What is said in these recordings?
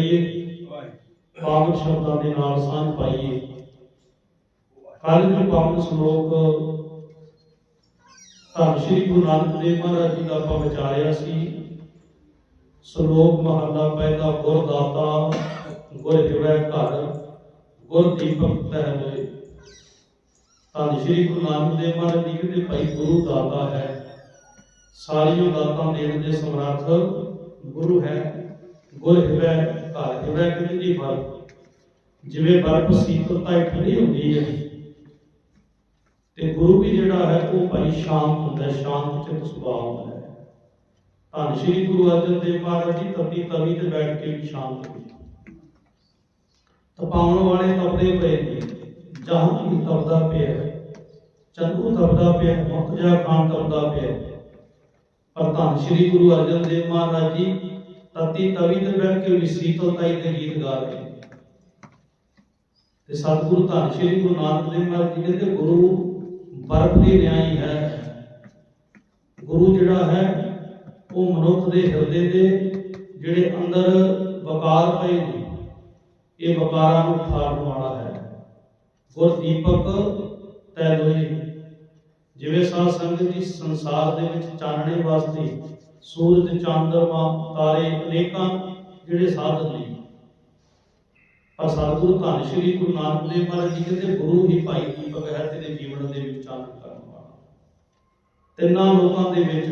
ਕਰੀਏ। ਪਾਵਨ ਸ਼ਬਦਾਂ ਦੇ ਨਾਲ ਸਾਂਝ ਪਾਈਏ। ਕੱਲ੍ਹ ਜੋ ਪਾਵਨ ਸ਼ਲੋਕ ਧੰਨ ਸ਼੍ਰੀ ਗੁਰੂ ਨਾਨਕ ਦੇਵ ਮਹਾਰਾਜ ਜੀ ਦਾ ਆਪਾਂ ਵਿਚਾਰਿਆ ਸੀ, ਸ਼ਲੋਕ ਮਹਲਾ ਪਹਿਲਾ ਗੁਰ ਦਾਤਾ ਗੁਰ ਹਿਵੈ ਘਰ, ਗੁਰ ਦੀਪਕ ਤਹਿ ਹੋਏ ਧੰਨ ਸ਼੍ਰੀ ਗੁਰੂ ਨਾਨਕ ਦੇਵ ਮਹਾਰਾਜ ਜੀ ਕਹਿੰਦੇ ਭਾਈ ਗੁਰੂ ਦਾਤਾ ਹੈ। ਸਾਰੀਆਂ ਦਾਤਾਂ ਦੇਣ ਦੇ ਸਮਰੱਥ ਗੁਰੂ ਹੈ, ਗੁਰ ਹਿਵੈ ਘਰ ਹਿਵੈ ਕਹਿੰਦੇ ਜੀ ਬਰਫ ਜਿਵੇਂ ਬਰਫ ਸੀਤਲਤਾ ਹੀ ਠੰਡੀ ਹੁੰਦੀ ਹੈ। ਤੇ ਗੁਰੂ ਵੀ ਜਿਹੜਾ ਹੈ, ਉਹ ਭਾਈ ਸ਼ਾਂਤ ਹੁੰਦਾ ਸ਼ਾਂਤ ਚਿੱਤ ਸੁਭਾਅ ਹੁੰਦਾ ਹੈ। ਧੰਨ ਸ਼੍ਰੀ ਗੁਰੂ ਅਰਜਨ ਦੇਵ ਮਹਾਰਾਜ ਜੀ, ਤਤੀ ਤਵੀ ਤੇ ਬੈਠ ਕੇ ਵੀ ਸ਼ਾਂਤ ਹੋਏ ਤਪਾਉਣ ਵਾਲੇ ਤਪਦੇ ਪਏ ਨੇ, ਜਹਾਂ ਕੀ ਤਪਦਾ ਪਿਆ ਚੰਦੂ ਤਪਦਾ ਪਿਆ ਮੁਖਤਜਾ ਖਾਨ ਤਪਦਾ ਪਿਆ ਪਰ ਧੰਨ ਸ਼੍ਰੀ ਗੁਰੂ ਅਰਜਨ ਦੇਵ ਮਹਾਰਾਜ ਜੀ ਤਤੀ ਤਵੀ ਤੇ ਬੈਠ ਕੇ ਵੀ ਸੀਤਲਤਾਈ ਦੇ ਗੀਤ ਗਾ ਰਹੇ। ਤੇ ਸਤਿਗੁਰੂ ਧੰਨ ਸ਼੍ਰੀ ਗੁਰੂ ਨਾਨਕ ਦੇਵ ਮਹਾਰਾਜ ਜੀ ਕਹਿੰਦੇ, ਗੁਰੂ ਬਰਫ਼ ਦੀ ਨਿਆਈ ਹੈ। ਗੁਰੂ ਜਿਹੜਾ ਹੈ, ਉਹ ਮਨੁੱਖ ਦੇ ਹਿਰਦੇ ਦੇ ਜਿਹੜੇ ਅੰਦਰ ਵਕਾਰ ਪਏ ਨੇ, ਇਹ ਵਕਾਰਾਂ ਨੂੰ ਖਾਰਨ ਵਾਲਾ ਹੈ। ਗੁਰ ਦੀਪਕ ਤੈ ਲੋਏ ਜਿਵੇਂ ਸਾਧ ਸੰਗਤ ਜੀ ਸੰਸਾਰ ਦੇ ਵਿੱਚ ਚਾਨਣੇ ਵਾਸਤੇ ਸੂਰਜ ਚੰਦਰਮਾ ਤਾਰੇ, ਅਨੇਕਾਂ ਜਿਹੜੇ ਸਾਧਨ ਨੇ। ਪਰ ਸਤਿਗੁਰੂ ਧੰਨ ਸ਼੍ਰੀ ਗੁਰੂ ਨਾਨਕ ਦੇਵ ਮਹਾਰਾਜ ਜੀ ਕਹਿੰਦੇ, ਗੁਰੂ ਹੀ ਭਾਈ ਦੀਪਕ ਹੈ ਤੇਰੇ ਜੀਵਨ ਦੇ ਵਿੱਚ ਚਾਨਣ ਕਰਨ ਵਾਲਾ। ਤਿੰਨਾਂ ਲੋਕਾਂ ਦੇ ਵਿੱਚ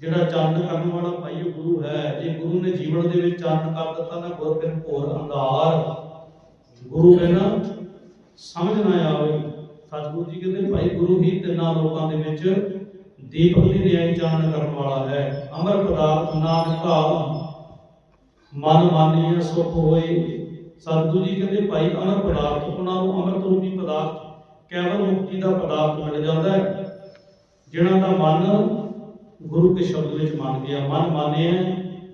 ਜਿਹੜਾ ਚਾਨਣ ਕਰਨ ਵਾਲਾ ਭਾਈ ਗੁਰੂ ਹੈ। ਜੇ ਗੁਰੂ ਨੇ ਜੀਵਨ ਦੇ ਵਿੱਚ ਚਾਨਣ ਕਰ ਦਿੱਤਾ ਨਾ ਗੁਰ ਫਿਰ ਘੋਰ ਅੰਧਾਰ। ਗੁਰੂ ਕਹਿੰਦਾ ਸਮਝ ਨਾ ਆਵੇ। ਸਤਿਗੁਰੂ ਜੀ ਕਹਿੰਦੇ, ਭਾਈ ਗੁਰੂ ਹੀ ਤਿੰਨਾਂ ਲੋਕਾਂ ਦੇ ਵਿੱਚ ਦੀਪਕ ਦੀ ਨਿਆਈ ਚਾਨਣ ਕਰਨ ਵਾਲਾ ਹੈ। ਅਮਰ ਪਦਾਰਥ ਨਾਨਕਾ ਮਨ ਮਾਨੀਏ, ਸੁਖ ਹੋਏ। ਸਤਿਗੁਰੂ ਜੀ ਕਹਿੰਦੇ, ਭਾਈ, ਅਮਰ ਪਦਾਰਥ, ਉਹਨਾਂ ਨੂੰ ਅੰਮ੍ਰਿਤ ਰੂਪੀ ਪਦਾਰਥ, ਕੇਵਲ ਮੁਕਤੀ ਦਾ ਪਦਾਰਥ ਮਿਲ ਜਾਂਦਾ ਹੈ। ਜਿਨ੍ਹਾਂ ਦਾ ਮਨ ਗੁਰੂ ਕੇ ਸ਼ਬਦ ਵਿੱਚ ਮੰਨ ਗਿਆ। ਮਨ ਮਾਨਿਆ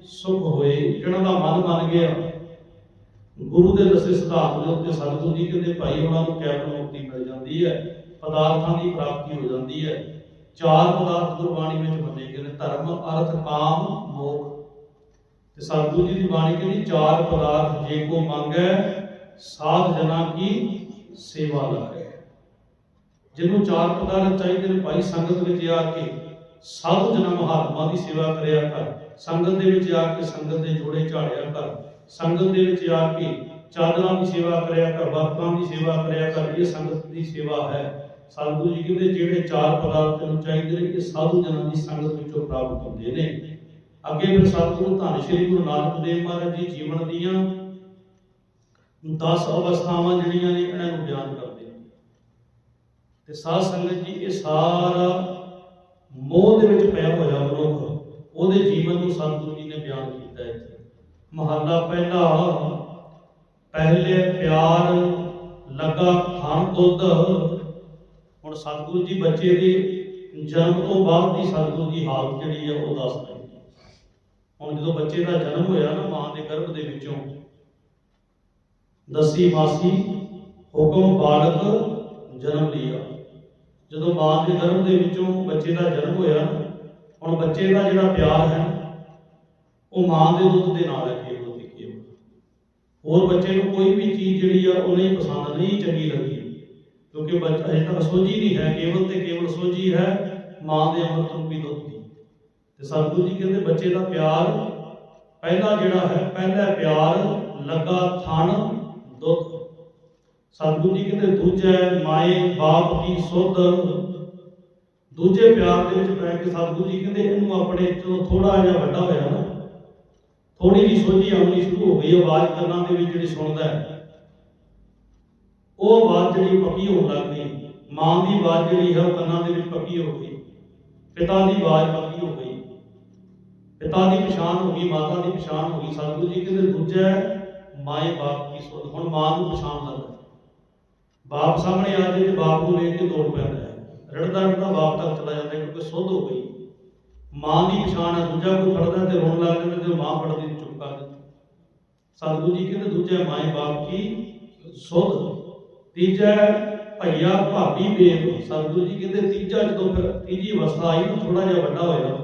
ਸੁਖ ਹੋਏ। ਜਿਨ੍ਹਾਂ ਦਾ ਮਨ ਮੰਨ ਗਿਆ, ਗੁਰੂ ਦੇ ਦੱਸੇ ਸਿਧਾਂਤ ਦੇ ਉੱਤੇ ਸਤਿਗੁਰੂ ਜੀ ਕਹਿੰਦੇ, ਭਾਈ, ਉਹਨਾਂ ਨੂੰ ਕੇਵਲ ਮੁਕਤੀ ਮਿਲ ਜਾਂਦੀ ਹੈ। ਪਦਾਰਥਾਂ ਦੀ ਪ੍ਰਾਪਤੀ ਹੋ ਜਾਂਦੀ ਹੈ। ਚਾਰ ਪਦਾਰਥ ਗੁਰਬਾਣੀ ਵਿੱਚ ਮੰਨੇ ਗਏ ਨੇ, ਧਰਮ, ਅਰਥ, ਕਾਮ, ਮੋਖ। ਤੇ ਸਤਿਗੁਰੂ ਜੀ ਦੀ ਬਾਣੀ ਕਹਿੰਦੀ, ਚਾਰ ਪਦਾਰਥ ਜੇ ਕੋ ਮੰਗੈ, ਸਾਧ ਜਨਾ ਕੀ ਸੇਵਾ ਲਾਗੇ। ਜਿਹਨੂੰ ਚਾਰ ਪਦਾਰਥ ਚਾਹੀਦੇ ਨੇ, ਭਾਈ ਸੰਗਤ ਵਿੱਚ ਆ ਕੇ ਸਾਧੂ ਜਨਾ ਮਹਾਤਮਾ ਦੀ ਸੇਵਾ ਕਰਿਆ ਕਰ, ਸੰਗਤ ਦੇ ਵਿੱਚ ਆ ਕੇ ਸੰਗਤ ਦੇ ਜੋੜੇ ਝਾੜਿਆ ਕਰ, ਸੰਗਤ ਦੇ ਵਿੱਚ ਆ ਕੇ ਚਾਦਰਾਂ ਦੀ ਸੇਵਾ ਕਰਿਆ ਕਰ ਵਰਤਾਂ ਦੀ ਸੇਵਾ ਕਰਿਆ ਕਰ, ਇਹ ਸੰਗਤ ਦੀ ਸੇਵਾ ਹੈ। ਸਤਿਗੁਰੂ ਜੀ ਕਹਿੰਦੇ, ਜਿਹੜੇ ਚਾਰ ਪਦਾਰਥ ਨੂੰ ਚਾਹੀਦੇ ਨੇ, ਇਹ ਸਾਧੂ ਜਨਾਂ ਦੀ ਸੰਗਤ ਵਿੱਚੋਂ ਪ੍ਰਾਪਤ ਹੁੰਦੇ ਨੇ। ਅੱਗੇ ਫਿਰ ਸਤਿਗੁਰੂ ਧੰਨ ਸ਼੍ਰੀ ਗੁਰੂ ਨਾਨਕ ਦੇਵ ਮਹਾਰਾਜ ਜੀ ਜੀਵਨ ਦੀਆਂ 10 ਅਵਸਥਾਵਾਂ ਜਿਹੜੀਆਂ ਨੇ, ਇਹਨਾਂ ਨੂੰ ਬਿਆਨ ਕਰਦੇ ਨੇ। ਤੇ ਸਾਧ ਸੰਗਤ ਜੀ, ਇਹ ਸਾਰਾ ਮੋਹ ਦੇ ਵਿੱਚ ਪਿਆ ਹੋਇਆ ਮਨੁੱਖ, ਉਹਦੇ ਜੀਵਨ ਨੂੰ ਸਤਿਗੁਰੂ ਜੀ ਨੇ ਬਿਆਨ ਕੀਤਾ ਹੈ। ਮਹੱਲਾ ਪਹਿਲਾ, ਪਹਿਲੇ ਪਿਆਰ ਲੱਗਾ ਖਾਨ ਦੁੱਧ ਹੁਣ ਸਤਿਗੁਰੂ ਜੀ ਬੱਚੇ ਦੇ ਜਨਮ ਤੋਂ ਬਾਅਦ ਦੀ ਸਤਿਗੁਰੂ ਦੀ ਹਾਲਤ ਜਿਹੜੀ ਆ ਉਹ ਦੱਸਦੇ ਨੇ ਹੁਣ ਜਦੋਂ ਬੱਚੇ ਦਾ ਜਨਮ ਹੋਇਆ ਨਾ ਮਾਂ ਦੇ ਗਰਭ ਦੇ ਵਿੱਚੋਂ, ਦਸੀ ਮਾਸੀ, ਹੁਕਮ ਬਾਲਕ ਜਨਮ ਲਿਆ। ਜਦੋਂ ਮਾਂ ਦੇ ਗਰਭ ਦੇ ਵਿੱਚੋਂ ਬੱਚੇ ਦਾ ਜਨਮ ਹੋਇਆ ਹੁਣ ਬੱਚੇ ਦਾ ਜਿਹੜਾ ਪਿਆਰ ਹੈ, ਉਹ ਮਾਂ ਦੇ ਦੁੱਧ ਦੇ ਨਾਲ ਹੈ ਹੋਰ ਬੱਚੇ ਨੂੰ ਕੋਈ ਵੀ ਚੀਜ਼ ਜਿਹੜੀ ਆ, ਉਹ ਨਹੀਂ ਪਸੰਦ, ਨਹੀਂ ਚੰਗੀ ਲੱਗੀ। ਕਿਉਂਕਿ ਬੱਚਾ ਅਜੇ ਤੱਕ ਸੋਝੀ ਨਹੀਂ ਹੈ, ਕੇਵਲ ਤੇ ਕੇਵਲ ਸੋਝੀ ਹੈ ਮਾਂ ਦੇ ਅੰਮ੍ਰਿਤ ਰੂਪੀ ਦੁੱਧ ਦੀ। ਤੇ ਸਤਿਗੁਰੂ ਜੀ ਕਹਿੰਦੇ, ਬੱਚੇ ਦਾ ਪਿਆਰ ਪਹਿਲਾ ਜਿਹੜਾ ਹੈ, ਪਹਿਲਾ ਪਿਆਰ ਲੱਗਾ ਥਣ, ਦੁੱਧ। ਸਤਿਗੁਰੂ ਜੀ ਕਹਿੰਦੇ, ਦੂਜਾ ਮਾਏ ਬਾਪ ਦੀ ਸੁਧ? ਦੂਜੇ ਪਿਆਰ ਦੇ ਵਿੱਚ ਪੈ ਕੇ ਸਤਿਗੁਰੂ ਜੀ ਕਹਿੰਦੇ, ਇਹਨੂੰ ਆਪਣੇ ਜਦੋਂ ਥੋੜਾ ਜਿਹਾ ਵੱਡਾ ਹੋਇਆ ਨਾ। ਥੋੜੀ ਜਿਹੀ ਸੋਝੀ ਆਉਣੀ ਸ਼ੁਰੂ ਹੋ ਗਈ, ਆਵਾਜ਼ ਕੰਨਾਂ ਦੇ ਵਿੱਚ ਜਿਹੜੀ ਸੁਣਦਾ ਹੈ। ਉਹ ਆਵਾਜ਼ ਜਿਹੜੀ ਪੱਕੀ ਹੋਣ ਲੱਗ ਗਈ। ਮਾਂ ਦੀ ਆਵਾਜ਼ ਜਿਹੜੀ ਹੈ ਉਹ ਕੰਨਾਂ ਦੇ ਵਿੱਚ ਪੱਕੀ ਹੋ ਗਈ। ਪਿਤਾ ਦੀ ਆਵਾਜ਼ ਪੱਕੀ ਹੋ ਗਈ। ਪਿਤਾ ਦੀ ਪਛਾਣ ਹੋ ਗਈ, ਮਾਤਾ ਦੀ ਪਛਾਣ ਹੋ ਗਈ। ਸਤਿਗੁਰੂ ਜੀ ਕਹਿੰਦੇ, ਦੂਜਾ ਮਾਏ ਬਾਪ ਦੀ ਸੁਧ ਹੁਣ ਮਾਂ ਨੂੰ ਪਛਾਣ ਲੱਗਦਾ ਬਾਪ ਸਾਹਮਣੇ ਆ ਜੇ ਤੇ ਬਾਪ ਨੂੰ ਵੇਖ ਕੇ ਦੌੜ ਪੈਂਦਾ ਰੜਦਾ ਰੜਦਾ ਬਾਪ ਤੱਕ ਚਲਾ ਜਾਂਦਾ ਕਿਉਂਕਿ ਸੁਧ ਹੋ ਗਈ। ਮਾਂ ਦੀ ਪਛਾਣ ਹੈ, ਦੂਜਾ ਕੋਈ ਫੜਦਾ ਤੇ ਰੋਣ ਲੱਗ ਜਾਂਦਾ ਤੇ ਮਾਂ ਫੜਦੀ ਤੇ ਚੁੱਪ ਕਰ ਦਿੰਦੀ। ਸਤਿਗੁਰੂ ਜੀ ਕਹਿੰਦੇ, ਦੂਜਾ ਮਾਏ ਬਾਪ ਕੀ ਸੁਧ? ਤੀਜਾ ਭਈਆ ਭਾਬੀ ਬੇਬ ਸਤਿਗੁਰੂ ਜੀ ਕਹਿੰਦੇ ਤੀਜਾ ਜਦੋਂ ਫਿਰ ਤੀਜੀ ਅਵਸਥਾ ਆਈ ਨਾ ਥੋੜਾ ਜਿਹਾ ਵੱਡਾ ਹੋਇਆ।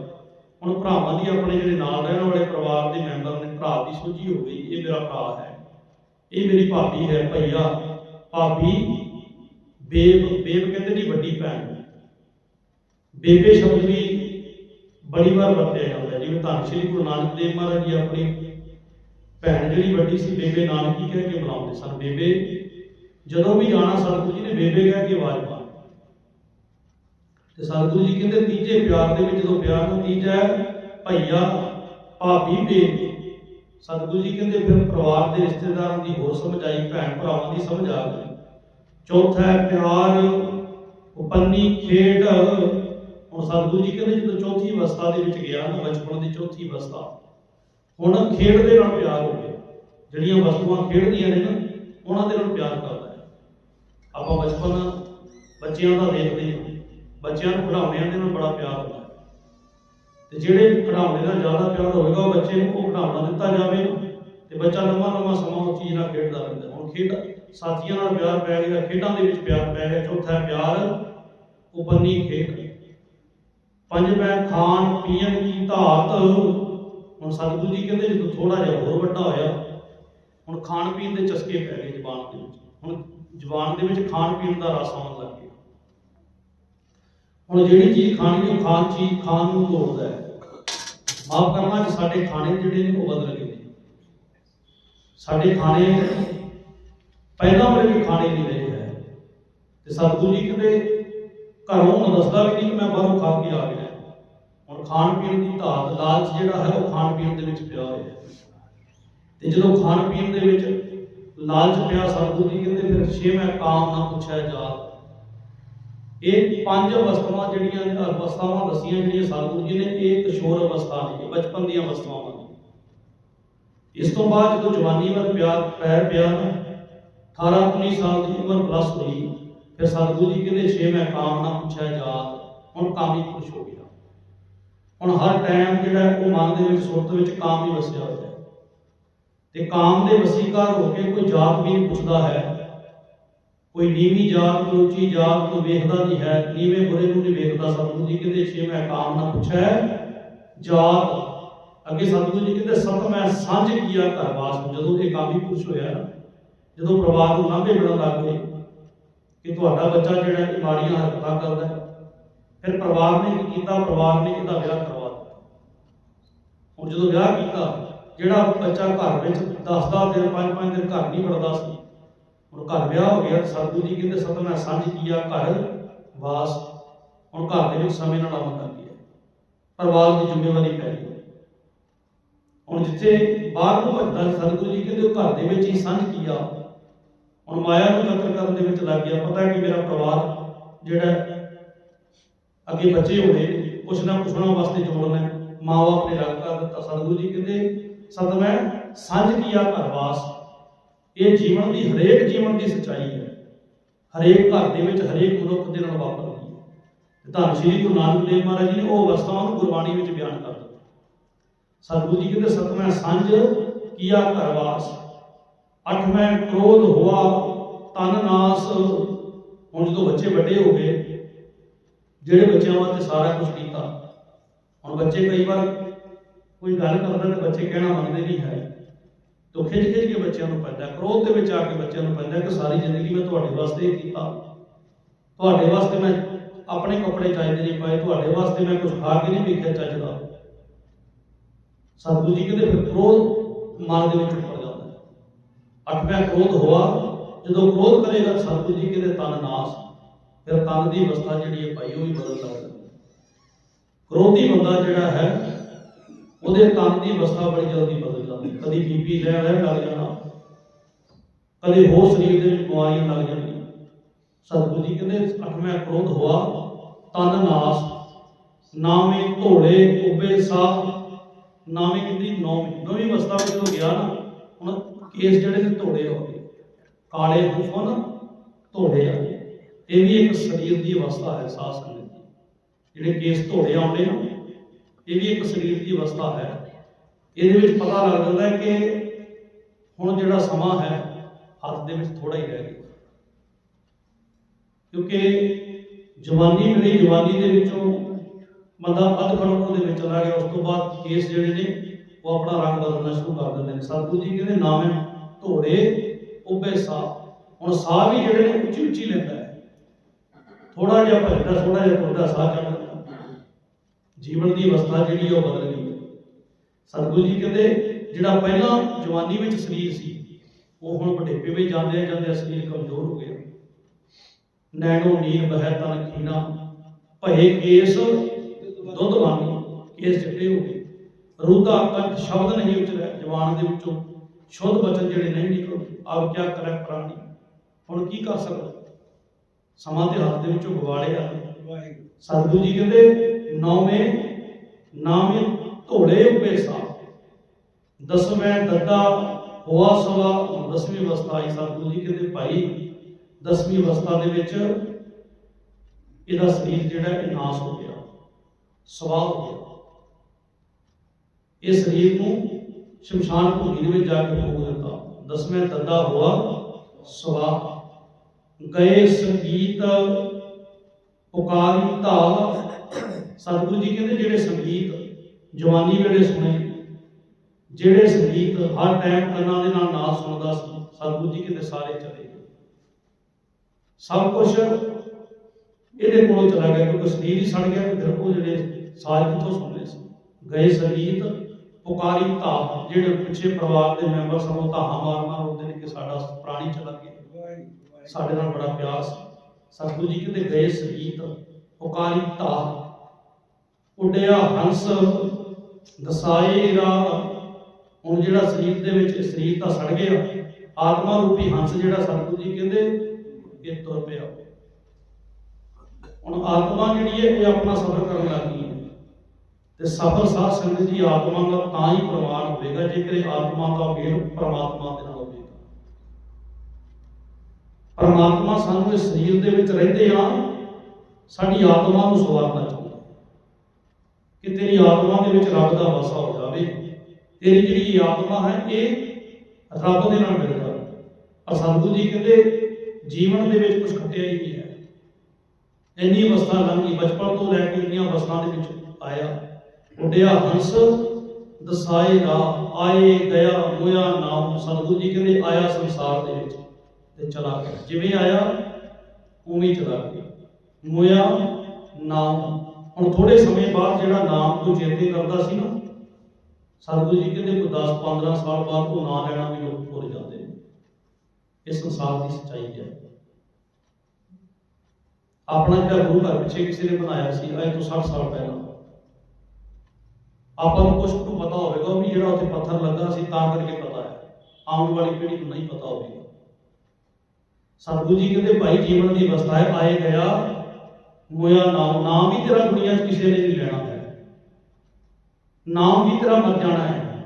ਹੁਣ ਭਰਾਵਾਂ ਦੀ ਆਪਣੇ ਜਿਹੜੇ ਨਾਲ ਰਹਿਣ ਵਾਲੇ ਪਰਿਵਾਰ ਦੇ ਮੈਂਬਰ ਨੇ, ਭਰਾ ਦੀ ਸੋਝੀ ਹੋ ਗਈ, ਇਹ ਮੇਰਾ ਭਰਾ ਹੈ। ਇਹ ਮੇਰੀ ਭਾਬੀ ਹੈ, ਭਈਆ। ਭਾਬੀ, ਬੇਬ ਬੇਬ ਕਹਿੰਦੇ ਜੀ ਵੱਡੀ ਭੈਣ। ਬੇਬੇ ਸ਼ਬਦ ਵੀ ਬੜੀ ਵਾਰ ਵਰਤਿਆ ਜਾਂਦਾ। ਜਿਵੇਂ ਧੰਨ ਸ਼੍ਰੀ ਗੁਰੂ ਨਾਨਕ ਦੇਵ ਮਹਾਰਾਜ ਜੀ ਆਪਣੀ ਭੈਣ ਜਿਹੜੀ ਵੱਡੀ ਸੀ, ਬੇਬੇ ਨਾਨਕੀ ਕਹਿ ਕੇ ਬੁਲਾਉਂਦੇ ਸਨ। ਬੇਬੇ ਜਦੋਂ ਵੀ ਜਾਣਾ ਸਤਿਗੁਰੂ ਜੀ ਨੇ ਬੇਬੇ ਕਹਿ ਕੇ ਆਵਾਜ਼ ਮਾਰਨੀ ਤੇ ਸਤਿਗੁਰੂ ਜੀ ਕਹਿੰਦੇ, ਤੀਜੇ ਪਿਆਰ ਦੇ ਵਿੱਚ ਜਦੋਂ ਪਿਆਰ ਨੂੰ ਤੀਜਾ ਭਈਆ, ਭਾਬੀ ਬੇਬੀ ਸਤਿਗੁਰੂ ਜੀ ਕਹਿੰਦੇ, ਫਿਰ ਪਰਿਵਾਰ ਦੇ ਰਿਸ਼ਤੇਦਾਰਾਂ ਦੀ ਹੋਰ ਸਮਝ ਆਈ ਭੈਣ ਭਰਾਵਾਂ ਦੀ ਸਮਝ ਆ ਗਈ। ਚੌਥਾ ਹੈ ਪਿਆਰ, ਉਪੰਨੀ, ਖੇਡ। ਹੁਣ ਸਤਿਗੁਰੂ ਜੀ ਕਹਿੰਦੇ, ਜਦੋਂ ਚੌਥੀ ਅਵਸਥਾ ਦੇ ਵਿੱਚ ਗਿਆ ਨਾ, ਬਚਪਨ ਦੀ ਚੌਥੀ ਅਵਸਥਾ, ਹੁਣ ਖੇਡ ਦੇ ਨਾਲ ਪਿਆਰ ਹੋ ਗਿਆ। ਜਿਹੜੀਆਂ ਵਸਤੂਆਂ ਖੇਡਦੀਆਂ ਨੇ ਨਾ, ਉਹਨਾਂ ਦੇ ਨਾਲ ਪਿਆਰ ਕਰਦਾ। ਆਪਾਂ ਬਚਪਨ ਬੱਚਿਆਂ ਦਾ ਦੇਖਦੇ ਹਾਂ। ਬੱਚਿਆਂ ਨੂੰ ਖਿਡੌਣਿਆਂ ਦੇ ਨਾਲ ਬੜਾ ਪਿਆਰ ਹੁੰਦਾ ਤੇ ਜਿਹੜੇ ਖਿਡੌਣੇ ਨਾਲ ਜ਼ਿਆਦਾ ਪਿਆਰ ਹੋਵੇਗਾ, ਉਹ ਬੱਚੇ ਨੂੰ ਉਹ ਖਿਡੌਣਾ ਦਿੱਤਾ ਜਾਵੇ ਤੇ ਬੱਚਾ ਲੰਮਾ ਲੰਮਾ ਸਮਾਂ ਉਹ ਚੀਜ਼ ਨਾਲ ਖੇਡਦਾ ਰਹਿੰਦਾ ਹੁਣ ਖੇਡ ਸਾਥੀਆਂ ਨਾਲ ਪਿਆਰ ਪੈ ਗਿਆ, ਖੇਡਾਂ ਦੇ ਵਿੱਚ ਪਿਆਰ ਪੈ ਗਿਆ, ਚੌਥਾ ਪਿਆਰ ਉਪੰਨੀ ਖੇਡ। ਪੰਜਵਾਂ ਖਾਣ, ਪੀਣ ਕੀ ਧਾਤ। ਹੁਣ ਸਤਿਗੁਰੂ ਜੀ ਕਹਿੰਦੇ ਜਦੋਂ ਥੋੜਾ ਜਿਹਾ ਹੋਰ ਵੱਡਾ ਹੋਇਆ, ਹੁਣ ਖਾਣ ਪੀਣ ਦੇ ਚਸਕੇ ਪੈ ਗਏ ਜ਼ਬਾਨ ਦੇ ਵਿੱਚ। ਹੁਣ ਜ਼ਬਾਨ ਦੇ ਵਿੱਚ ਖਾਣ ਪੀਣ ਦਾ ਰਸ ਆਉਣ ਲੱਗ ਗਿਆ। ਹੁਣ ਜਿਹੜੀ ਚੀਜ਼ ਖਾਣੀ ਉਹ ਖਾਣ ਚੀਜ਼ ਖਾਣ ਨੂੰ ਤੋੜਦਾ ਹੈ। ਮਾਫ ਕਰਨਾ ਕਿ ਸਾਡੇ ਖਾਣੇ ਜਿਹੜੇ ਨੇ ਉਹ ਬਦਲ ਗਏ ਨੇ। ਸਾਡੇ ਖਾਣੇ ਪਹਿਲਾਂ ਵਾਲੇ ਵੀ ਖਾਣੇ ਨਹੀਂ ਰਹੇ ਹੈ। ਤੇ ਸਤਿਗੁਰੂ ਜੀ ਕਹਿੰਦੇ, ਘਰੋਂ ਦੱਸਦਾ ਵੀ ਨਹੀਂ ਮੈਂ ਬਾਹਰੋਂ ਖਾ ਕੇ ਆ ਗਿਆ। ਹੁਣ ਖਾਣ ਪੀਣ ਦੀ ਧਾਤ, ਲਾਲਚ ਜਿਹੜਾ ਹੈ ਉਹ ਖਾਣ ਪੀਣ ਦੇ ਵਿੱਚ ਪਿਆ ਹੋਇਆ ਤੇ ਜਦੋਂ ਖਾਣ ਪੀਣ ਦੇ ਵਿੱਚ ਲਾਲਚ ਪਿਆ ਸਤਿਗੁਰੂ ਜੀ ਕਹਿੰਦੇ, ਫਿਰ ਛੇਵੇਂ ਕਾਮ ਨਾ ਪੁੱਛਿਆ ਜਾ ਇਹ ਪੰਜ ਅਵਸਥਾਵਾਂ ਜਿਹੜੀਆਂ ਅਵਸਥਾਵਾਂ ਦੱਸੀਆਂ ਜਿਹੜੀਆਂ ਸਤਿਗੁਰੂ ਜੀ ਨੇ, ਇਹ ਕਿਸ਼ੋਰ ਅਵਸਥਾ ਨੇ ਬਚਪਨ ਦੀਆਂ ਅਵਸਥਾਵਾਂ ਇਸ ਤੋਂ ਬਾਅਦ ਜਦੋਂ ਜਵਾਨੀ ਵੱਲ ਪਿਆਰ, ਪੈਰ ਪਿਆ ਨਾ 18 19 ਸਾਲ ਦੀ ਉਮਰ ਪਲੱਸ ਹੋਈ, ਫਿਰ ਸਤਿਗੁਰੂ ਜੀ ਕਹਿੰਦੇ ਛੇਵੇਂ ਕਾਮ ਨਾ ਪੁੱਛਿਆ ਜਾ ਹੁਣ ਕਾਮੀ ਖੁਸ਼ ਹੋ ਗਿਆ। ਹੁਣ ਹਰ ਟਾਈਮ ਜਿਹੜਾ ਉਹ ਮਨ ਦੇ ਵਿੱਚ, ਸੁਰਤ ਵਿੱਚ ਕਾਮ ਹੀ ਵਸਿਆ ਹੋਇਆ। ਤੇ ਕਾਮ ਦੇ ਵਸੀਕਾਰ ਹੋ ਕੇ ਕੋਈ ਜਾਤ ਵੀ ਪੁੱਛਦਾ ਹੈ, ਕੋਈ ਨੀਵੀਂ ਜਾਤ, ਕੋਈ ਉੱਚੀ ਜਾਤ ਨੂੰ ਵੇਖਦਾ ਨਹੀਂ ਹੈ, ਨੀਵੇਂ ਬੁਰੇ ਨੂੰ ਨਹੀਂ ਵੇਖਦਾ ਸਤਿਗੁਰੂ ਜੀ ਕਹਿੰਦੇ ਛੇਵੇਂ ਕਾਮ ਨਾ ਪੁੱਛੈ, ਜਾਤ, ਅੱਗੇ ਸਤਿਗੁਰੂ ਜੀ ਕਹਿੰਦੇ ਸਤਮੈ ਸਾਂਝ ਕੀਆ ਘਰ ਵਾਸ ਜਦੋਂ ਇਹ ਕਾਮੀ ਪੁਰਸ਼ ਹੋਇਆ, ਜਦੋਂ ਪਰਿਵਾਰ ਨੂੰ ਲਾਂਭੇ ਮਿਲਣ ਲੱਗ ਗਏ ਕਿ ਤੁਹਾਡਾ ਬੱਚਾ ਜਿਹੜਾ ਇਹ ਮਾੜੀਆਂ ਹਰਕਤਾਂ ਕਰਦਾ ਹੈ, ਫਿਰ ਪਰਿਵਾਰ ਨੇ ਕੀ ਕੀਤਾ, ਪਰਿਵਾਰ ਨੇ ਇਹਦਾ ਵਿਆਹ ਕਰਵਾ ਦਿੱਤਾ। ਹੁਣ ਜਦੋਂ ਵਿਆਹ ਕੀਤਾ ਜਿਹੜਾ ਬੱਚਾ ਘਰ ਵਿੱਚ 10-10 ਦਿਨ 5-5 ਦਿਨ ਘਰ ਨਹੀਂ ਵੜਦਾ ਸੀ। ਹੁਣ ਘਰ ਵਿਆਹ ਹੋ ਗਿਆ ਸਤਿਗੁਰੂ ਜੀ ਕਹਿੰਦੇ ਸਤਨਾ ਸਾਂਝ ਕੀਆ ਘਰ ਵਾਸ। ਹੁਣ ਘਰ ਦੇ ਵਿੱਚ ਸਮੇਂ ਨਾਲ ਆਉਣ ਲੱਗ ਗਿਆ ਪਰਿਵਾਰ ਦੀ ਜ਼ਿੰਮੇਵਾਰੀ ਪੈ ਗਈ ਹੁਣ ਜਿੱਥੇ ਬਾਹਰ ਨੂੰ ਭੱਜਦਾ ਸਤਿਗੁਰੂ ਜੀ ਕਹਿੰਦੇ, ਘਰ ਦੇ ਵਿੱਚ ਹੀ ਸਾਂਝ ਕੀਆ ਹੁਣ ਮਾਇਆ ਨੂੰ ਕਤਲ ਕਰਨ ਦੇ ਵਿੱਚ ਲੱਗ ਗਿਆ। ਪਤਾ ਕਿ ਮੇਰਾ ਪਰਿਵਾਰ ਜਿਹੜਾ ਅੱਗੇ ਬੱਚੇ ਹੋਣੇ ਕੁਛ ਨਾ ਕੁਛ ਉਹਨਾਂ ਵਾਸਤੇ ਜੋੜਨਾ ਹੈ। ਮਾਂ-ਬਾਪ ਨੇ ਰੱਖ ਕਰ ਦਿੱਤਾ। ਸਤਿਗੁਰੂ ਜੀ ਕਹਿੰਦੇ ਸਤਮੈ ਸਾਂਝ ਕੀਆ ਘਰ ਇਹ ਜੀਵਨ ਦੀ ਹਰੇਕ ਜੀਵਨ ਦੀ ਸੱਚਾਈ ਹੈ। ਹਰੇਕ ਘਰ ਦੇ ਵਿੱਚ ਹਰੇਕ ਮਨੁੱਖ ਦੇ ਨਾਲ ਵਾਪਰਦੀ ਹੈ। ਤੇ ਧੰਨ ਸ਼੍ਰੀ ਗੁਰੂ ਨਾਨਕ ਦੇਵ ਮਹਾਰਾਜ ਜੀ ਨੇ ਉਹ ਅਵਸਥਾਵਾਂ ਨੂੰ ਗੁਰਬਾਣੀ ਵਿੱਚ ਬਿਆਨ ਕਰ ਦਿੱਤਾ। ਸਤਿਗੁਰੂ ਜੀ ਕਹਿੰਦੇ ਸਤਮੈ ਸਾਂਝ ਕੀਆ ਘਰ ਅੱਠਵੇਂ ਕ੍ਰੋਧ ਹੋਆ, ਤਨ ਨਾਸ। ਹੁਣ ਜਦੋਂ ਬੱਚੇ ਵੱਡੇ ਹੋ ਗਏ, ਜਿਹੜੇ ਬੱਚਿਆਂ ਵਾਸਤੇ ਸਾਰਾ ਕੁਝ ਕੀਤਾ, ਹੁਣ ਬੱਚੇ ਕਈ ਵਾਰ ਕੋਈ ਗੱਲ ਕਰਦਾ ਤੇ ਬੱਚੇ ਕਹਿਣਾ ਮੰਨਦੇ ਨਹੀਂ ਹੈ। ਤੋ ਖਿੱਚ ਖਿੱਚ ਕੇ ਬੱਚਿਆਂ ਨੂੰ ਪੈਂਦਾ, ਕ੍ਰੋਧ ਦੇ ਵਿੱਚ ਆ ਕੇ ਬੱਚਿਆਂ ਨੂੰ ਪੈਂਦਾ ਕਿ ਸਾਰੀ ਜ਼ਿੰਦਗੀ ਮੈਂ ਤੁਹਾਡੇ ਵਾਸਤੇ ਹੀ ਕੀਤਾ। ਤੁਹਾਡੇ ਵਾਸਤੇ ਮੈਂ ਆਪਣੇ ਕੱਪੜੇ ਚਾਹੀਦੇ ਨਹੀਂ ਪਾਏ, ਤੁਹਾਡੇ ਵਾਸਤੇ ਮੈਂ ਕੁਝ ਖਾ ਕੇ ਨਹੀਂ ਵੇਖਿਆ ਚੱਜਦਾ ਸਤਿਗੁਰੂ ਜੀ ਕਹਿੰਦੇ ਫਿਰ ਕ੍ਰੋਧ ਮਨ ਦੇ ਵਿੱਚ ਉੱਪਰ ਜਾਂਦਾ ਹੈ। ਕ੍ਰੋਧ ਹੋਆ, ਜਦੋਂ ਕ੍ਰੋਧ ਕਰੇਗਾ ਸਤਿਗੁਰੂ ਜੀ ਕਹਿੰਦੇ ਤਨ ਨਾਸ। ਫਿਰ ਤਨ ਦੀ ਅਵਸਥਾ ਜਿਹੜੀ ਹੈ ਭਾਈ ਉਹ ਵੀ ਬਦਲ ਜਾਂਦੀ ਕ੍ਰੋਧੀ ਬੰਦਾ ਜਿਹੜਾ ਹੈ ਉਹਦੇ ਤਨ ਦੀ ਅਵਸਥਾ ਬੜੀ ਜਲਦੀ ਬਦਲ ਜਾਂਦੀ। ਕਦੀ ਬੀਪੀ ਲੈ ਲੈ ਲੱਗ ਜਾਣਾ। ਕਦੇ ਹੋਰ ਸਰੀਰ ਦੇ ਵਿੱਚ ਬਿਮਾਰੀਆਂ ਲੱਗ ਜਾਂਦੀਆਂ ਸਤਿਗੁਰੂ ਜੀ ਕਹਿੰਦੇ, ਅੱਠਵਾਂ ਕ੍ਰੋਧ ਹੋਆ, ਤਨ ਨਾਸ। ਨਾਵੇਂ ਧੋਲੇ ਉਬੇ ਸਾ ਨਾਵੇਂ ਕਹਿੰਦੀ ਨੌਵੀਂ। ਨੌਵੀਂ ਅਵਸਥਾ ਵਿੱਚ ਜਦੋਂ ਗਿਆ ਨਾ, ਹੁਣ ਕੇਸ ਜਿਹੜੇ ਨੇ ਧੋੜੇ ਹੋ ਗਏ। ਕਾਲੇ ਹੁਫਨ ਧੋੜੇ ਆ ਗਏ। ਇਹ ਵੀ ਇੱਕ ਸਰੀਰ ਦੀ ਅਵਸਥਾ ਹੈ, ਸਾਹ ਸੰਗਤ ਜਿਹੜੇ ਕੇਸ ਧੋੜੇ ਆਉਂਦੇ ਨਾ ਇਹ ਵੀ ਇੱਕ ਸਰੀਰ ਦੀ ਅਵਸਥਾ ਹੈ। ਇਹਦੇ ਵਿੱਚ ਪਤਾ ਲੱਗ ਜਾਂਦਾ ਹੈ ਕਿ ਹੁਣ ਜਿਹੜਾ ਸਮਾਂ ਹੈ, ਹੱਥ ਦੇ ਵਿੱਚ ਥੋੜਾ ਹੀ ਰਹਿ ਗਿਆ। ਕਿਉਂਕਿ ਜਵਾਨੀ ਮਿਲੀ, ਜਵਾਨੀ ਦੇ ਵਿੱਚੋਂ ਬੰਦਾ ਅੱਧ ਖੜੋਂ ਦੇ ਵਿੱਚ ਚਲਾ ਗਿਆ। ਉਸ ਤੋਂ ਬਾਅਦ ਕੇਸ ਜਿਹੜੇ ਨੇ, ਉਹ ਆਪਣਾ ਰੰਗ ਬਦਲਣਾ ਸ਼ੁਰੂ ਕਰ ਦਿੰਦੇ ਨੇ। ਸਤਿਗੁਰੂ ਜੀ ਕਹਿੰਦੇ, ਨਾਵੇਂ ਧੋੜੇ ਉੱਬੇ ਸਾਹ। ਹੁਣ ਸਾਹ ਵੀ ਜਿਹੜੇ ਨੇ ਉੱਚੀ ਉੱਚੀ ਲੈਂਦਾ ਹੈ। ਥੋੜਾ ਜਿਹਾ ਭਜਦਾ ਥੋੜਾ ਜਿਹਾ ਤੁਰਦਾ, ਸਾਹ ਚੜ੍ਹਦਾ। ਜੀਵਨ ਦੀ ਅਵਸਥਾ ਜਿਹੜੀ ਉਹ ਬਦਲ ਗਈ। ਸਤਿਗੁਰੂ ਜੀ ਕਹਿੰਦੇ ਜਿਹੜਾ ਪਹਿਲਾਂ ਜਵਾਨੀ ਵਿੱਚ ਸਰੀਰ ਸੀ ਉਹ ਹੁਣ ਵਡੇਪੇ ਵਿੱਚ ਜਾਂਦੇ ਜਾਂਦੇ ਸਰੀਰ ਕਮਜ਼ੋਰ ਹੋ ਗਿਆ। ਨੈਣੋ ਨੀਰ ਬਹਿ ਤਨ ਖੀਨਾ ਭਏ ਕੇਸ ਦੁੱਧ ਵਾਂਗੀ ਕੇਸ ਚਿੱਟੇ ਹੋ ਗਏ। ਰੂਦਾ ਕੰਠ ਸ਼ਬਦ ਨਹੀਂ ਉਚਰਿਆ ਜਵਾਨ ਦੇ ਵਿੱਚੋਂ ਸ਼ੁੱਧ ਬਚਨ ਜਿਹੜੇ ਨਹੀਂ ਨਿਕਲਦੇ ਆਪ ਕਿਆ ਕਰੇ ਪ੍ਰਾਣੀ? ਹੁਣ ਕੀ ਕਰ ਸਕਦਾ? ਸਮਾਂ ਤੇ ਹੱਥ ਦੇ ਵਿੱਚੋਂ ਗਵਾੜੇ ਆ ਸਤਿਗੁਰੂ ਜੀ ਕਹਿੰਦੇ ਨੌਵੇਂ ਨਾਮੇ ਧੋੜੇ ਉੱਪੇ ਦਸਵੇਂ ਦੱਦਾ ਹੋਆ ਸਵਾ, ਦਸਵੀਂ ਅਵਸਥਾ ਆਈ ਸਤਿਗੁਰੂ ਜੀ, ਕਹਿੰਦੇ ਭਾਈ, ਦਸਵੀਂ ਅਵਸਥਾ ਦੇ ਵਿੱਚ ਇਹਦਾ ਸਰੀਰ ਜਿਹੜਾ ਇਹ ਨਾਸ ਹੋ ਗਿਆ, ਸਵਾਹ ਹੋ ਗਿਆ। ਇਹ ਸਰੀਰ ਨੂੰ ਸ਼ਮਸ਼ਾਨ ਭੂਮੀ ਦੇ ਵਿੱਚ ਜਾ ਕੇ ਫੂਕ ਦਿੱਤਾ। ਦਸਵੇਂ ਦੱਦਾ ਹੋਆ ਸਵਾਹ ਗਏ ਸੰਗੀਤ ਪੁਕਾਰੀ ਧਾਲ ਸਤਿਗੁਰੂ ਜੀ ਕਹਿੰਦੇ ਜਿਹੜੇ ਸੰਗੀਤ ਜਵਾਨੀ ਵੇਲੇ ਸੁਣੇ, ਜਿਹੜੇ ਸੰਗੀਤ ਹਰ ਟਾਈਮ ਕੰਨਾਂ ਦੇ ਨਾਲ ਨਾ ਸੁਣਦਾ ਸੀ, ਸਤਿਗੁਰੂ ਜੀ ਕਹਿੰਦੇ ਸਾਰੇ ਚਲੇ ਗਏ। ਸਭ ਕੁਝ ਇਹਦੇ ਕੋਲੋਂ ਚਲਾ ਗਿਆ, ਕਿਉਂਕਿ ਸਰੀਰ ਹੀ ਸੜ ਗਿਆ ਫਿਰ ਉਹ ਜਿਹੜੇ ਸਾਜ਼ ਕਿੱਥੋਂ ਸੁਣਨੇ ਸੀ? ਗਏ ਸੰਗੀਤ, ਪੁਕਾਰੀ ਧਾਹ ਜਿਹੜੇ ਪਿੱਛੇ ਪਰਿਵਾਰ ਦੇ ਮੈਂਬਰ ਸਭ ਉਹ ਧਾਹਾਂ ਮਾਰ ਮਾਰ ਨੇ ਕਿ ਸਾਡਾ ਪ੍ਰਾਣੀ ਚਲਾ ਗਿਆ। ਸਾਡੇ ਨਾਲ ਬੜਾ ਪਿਆਰ ਸੀ। ਸਤਿਗੁਰੂ ਜੀ ਕਹਿੰਦੇ ਗਏ ਸੰਗੀਤ, ਪੁਕਾਰੀ ਧਾਹ ਉੱਡਿਆ ਹੰਸ ਦਸਾਏ ਰਾ ਹੁਣ ਜਿਹੜਾ ਸਰੀਰ ਦੇ ਵਿੱਚ ਸਰੀਰ ਤਾਂ ਸੜ ਗਿਆ, ਆਤਮਾ ਰੂਪੀ ਹੰਸ ਜਿਹੜਾ ਸਤਿਗੁਰੂ ਜੀ ਕਹਿੰਦੇ, ਇਹ ਤੁਰ ਪਿਆ। ਹੁਣ ਆਤਮਾ ਜਿਹੜੀ ਹੈ, ਇਹ ਆਪਣਾ ਸਫ਼ਰ ਕਰਨ ਲੱਗੀ ਹੈ। ਤੇ ਸਫ਼ਰ ਸਾਧ ਸੰਗਤ ਜੀ ਆਤਮਾ ਦਾ ਤਾਂ ਹੀ ਪ੍ਰਮਾਣ ਹੋਵੇਗਾ, ਜੇਕਰ ਆਤਮਾ ਦਾ ਮੇਲ ਪਰਮਾਤਮਾ ਦੇ ਨਾਲ ਹੋਵੇਗਾ। ਪਰਮਾਤਮਾ ਸਾਨੂੰ ਇਸ ਸਰੀਰ ਦੇ ਵਿੱਚ ਰਹਿੰਦੇ ਆ, ਸਾਡੀ ਆਤਮਾ ਨੂੰ ਸਵਾਰਨਾ ਕਿ ਤੇਰੀ ਆਤਮਾ ਦੇ ਵਿੱਚ ਰੱਬ ਦਾ ਵਾਸਾ ਹੋ ਜਾਵੇ। ਤੇਰੀ ਜਿਹੜੀ ਆਤਮਾ ਹੈ, ਇਹ ਰੱਬ ਦੇ ਨਾਲ ਮਿਲ ਜਾਵੇ। ਪਰ ਸਤਿਗੁਰੂ ਜੀ ਕਹਿੰਦੇ, ਜੀਵਨ ਦੇ ਵਿੱਚ ਕੁਝ ਖੱਟਿਆ ਹੀ ਨਹੀਂ ਹੈ। ਇੰਨੀ ਅਵਸਥਾ ਲੰਘੀ, ਬਚਪਨ ਤੋਂ ਲੈ ਕੇ ਇੰਨੀਆਂ ਅਵਸਥਾ ਦੇ ਵਿੱਚ ਆਇਆ। ਉੱਡਿਆ ਹੰਸ, ਦਸਾਏ ਰਾ ਆਏ ਗਿਆ ਹੋਇਆ ਨਾਮ। ਸਤਿਗੁਰੂ ਜੀ ਕਹਿੰਦੇ, ਆਇਆ ਸੰਸਾਰ ਦੇ ਵਿੱਚ ਤੇ ਚਲਾ ਗਿਆ। ਜਿਵੇਂ ਆਇਆ, ਉਵੇਂ ਚਲਾ ਗਿਆ। ਮੋਇਆ ਨਾਮ। ਹੁਣ ਥੋੜੇ ਸਮੇਂ ਬਾਅਦ ਜਿਹੜਾ ਨਾਮ ਨੂੰ ਚੇਤੇ ਕਰਦਾ ਸੀ ਨਾ, ਸਤਿਗੁਰੂ ਜੀ ਕਹਿੰਦੇ ਕੋਈ 10 15 ਸਾਲ ਬਾਅਦ ਉਹ ਨਾਂ ਲੈਣਾ ਵੀ ਲੋਕ ਭੁੱਲ ਜਾਂਦੇ ਨੇ। ਇਹ ਸੰਸਾਰ ਦੀ ਸੱਚਾਈ ਹੈ। ਆਪਣਾ ਜਿਹੜਾ ਗੁਰੂ ਘਰ ਪਿੱਛੇ ਕਿਸੇ ਨੇ ਬਣਾਇਆ ਸੀ ਅੱਜ ਤੋਂ 60 ਸਾਲ ਪਹਿਲਾਂ। ਆਪਾਂ ਨੂੰ ਕੁਝ ਕੁ ਪਤਾ ਹੋਵੇਗਾ ਵੀ ਜਿਹੜਾ ਉੱਥੇ ਪੱਥਰ ਲੱਗਾ ਸੀ, ਤਾਂ ਕਰਕੇ ਪਤਾ ਹੈ। ਆਉਣ ਵਾਲੀ ਪੀੜ੍ਹੀ ਨੂੰ ਨਹੀਂ ਪਤਾ ਹੋਵੇਗਾ। ਸਤਿਗੁਰੂ ਜੀ ਕਹਿੰਦੇ ਭਾਈ ਜੀਵਨ ਦੀ ਅਵਸਥਾ ਹੈ, ਆਏ ਗਿਆ। ਮੋਇਆ ਨਾਮ ਨਾਮ ਵੀ ਤੇਰਾ ਦੁਨੀਆ 'ਚ ਕਿਸੇ ਨੇ ਨਹੀਂ ਲੈਣਾ ਹੈ ਨਾਮ ਵੀ ਤੇਰਾ ਮਰ ਜਾਣਾ ਹੈ।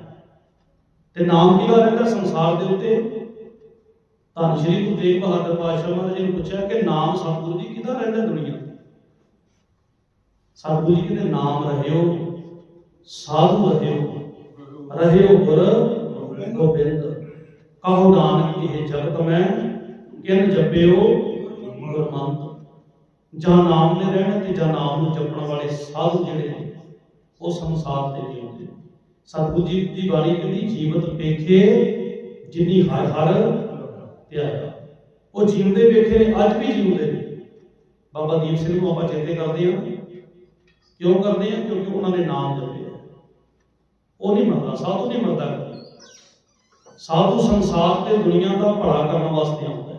ਤੇ ਨਾਮ ਕਿਹਦਾ ਰਹਿੰਦਾ ਸੰਸਾਰ ਦੇ ਉੱਤੇ? ਤਾਂ ਸ਼੍ਰੀ ਗੁਰੂ ਤੇਗ ਬਹਾਦਰ ਪਾਤਸ਼ਾਹ ਮਹਾਰਾਜ ਜੀ ਨੇ ਪੁੱਛਿਆ ਕਿ ਨਾਮ ਸਤਿਗੁਰੂ ਜੀ ਕਿਹਦਾ ਰਹਿੰਦਾ ਦੁਨੀਆ? ਸਤਿਗੁਰੂ ਜੀ ਕਹਿੰਦੇ, ਨਾਮ ਰਹਿਓ, ਸਾਧੂ ਰਹਿਓ ਰਹਿਓ ਗੁਰ ਗੋਬਿੰਦ। ਕਹੋ ਨਾਨਕ ਇਹ ਜਗਤ ਮੈਂ, ਕਿਨ ਜਪਿਓ ਗੁਰਮੰਤ ਜਾਂ ਨਾਮ ਨੇ ਰਹਿਣ ਤੇ ਜਾਂ ਨਾਮ ਨੂੰ ਜਪਣ ਵਾਲੇ ਸਾਧੂ ਜਿਹੜੇ ਨੇ, ਉਹ ਸੰਸਾਰ ਤੇ ਜਿਉਂਦੇ ਨੇ। ਸਤਿਗੁਰੂ ਜੀ ਦੀ ਬਾਣੀ ਕਹਿੰਦੀ, ਜੀਵਤ ਵੇਖੇ ਜਿਨੀ ਹਰ ਹਰ ਧਿਆਇਆ ਉਹ ਜਿਉਂਦੇ ਵੇਖੇ ਨੇ, ਅੱਜ ਵੀ ਜਿਉਂਦੇ ਨੇ। ਬਾਬਾ ਦੀਪ ਸਿੰਘ ਨੂੰ ਆਪਾਂ ਚੇਤੇ ਕਰਦੇ ਹਾਂ। ਕਿਉਂ ਕਰਦੇ ਹਾਂ? ਕਿਉਂਕਿ ਉਹਨਾਂ ਨੇ ਨਾਮ ਜਪਿਆ ਉਹ ਨਹੀਂ ਮਰਦਾ ਸਾਧੂ ਨਹੀਂ ਮਰਦਾ ਸਾਧੂ ਸੰਸਾਰ ਤੇ ਦੁਨੀਆ ਦਾ ਭਲਾ ਕਰਨ ਵਾਸਤੇ ਆਉਂਦਾ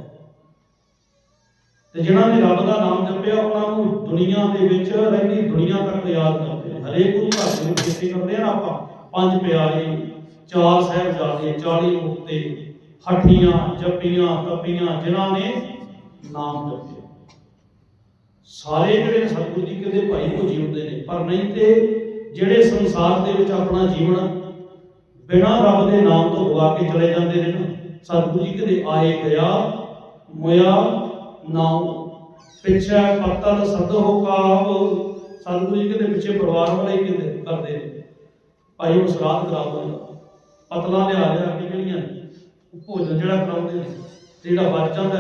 ਤੇ ਜਿਨ੍ਹਾਂ ਨੇ ਰੱਬ ਦਾ ਨਾਮ ਜਪਿਆ, ਉਹਨਾਂ ਨੂੰ ਦੁਨੀਆ ਦੇ ਵਿੱਚ ਰਹਿੰਦੀ ਦੁਨੀਆ ਤੱਕ ਯਾਦ ਕਰਦੇ ਨੇ। ਹਰੇਕ ਗੁਰੂ ਘਰ ਦੇ ਵਿੱਚ ਕਰਦੇ ਆ ਆਪਾਂ। ਪੰਜ ਪਿਆਰੇ, ਚਾਰ ਸਾਹਿਬਜ਼ਾਦੇ 40 ਮੁਕਤੇ ਹੱਠੀਆਂ, ਜੱਪੀਆਂ, ਤਪੀਆਂ, ਜਿਨ੍ਹਾਂ ਨੇ ਨਾਮ ਜਪਿਆ। ਸਾਰੇ ਜਿਹੜੇ ਸਤਿਗੁਰੂ ਜੀ ਕਹਿੰਦੇ ਭਾਈ ਉਹ ਜਿਉਂਦੇ ਨੇ, ਪਰ ਨਹੀਂ ਤੇ ਜਿਹੜੇ ਸੰਸਾਰ ਦੇ ਵਿੱਚ ਆਪਣਾ ਜੀਵਨ ਬਿਨਾਂ ਰੱਬ ਦੇ ਨਾਮ ਤੋਂ ਗਵਾ ਕੇ ਚਲੇ ਜਾਂਦੇ ਨੇ ਨਾ, ਸਤਿਗੁਰੂ ਜੀ ਕਹਿੰਦੇ ਆਏ, ਗਿਆ, ਮੋਇਆ ਨਾਮ ਪਿੱਛੇ ਪੱਤਲ ਸਦੋ ਕਾਬ ਸਤਿਗੁਰੂ ਜੀ ਕਹਿੰਦੇ ਪਿੱਛੇ ਪਰਿਵਾਰ ਵਾਲੇ ਹੀ ਕਹਿੰਦੇ ਕਰਦੇ ਨੇ। ਭਾਈ ਉਹ ਸਰਾਧ ਕਰਾ ਪਤਲਾ ਲਿਆ ਲਿਆ ਕੇ ਜਿਹੜੀਆਂ ਭੋਜਨ ਜਿਹੜਾ ਕਰਾਉਂਦੇ ਨੇ, ਜਿਹੜਾ ਬਚ ਜਾਂਦਾ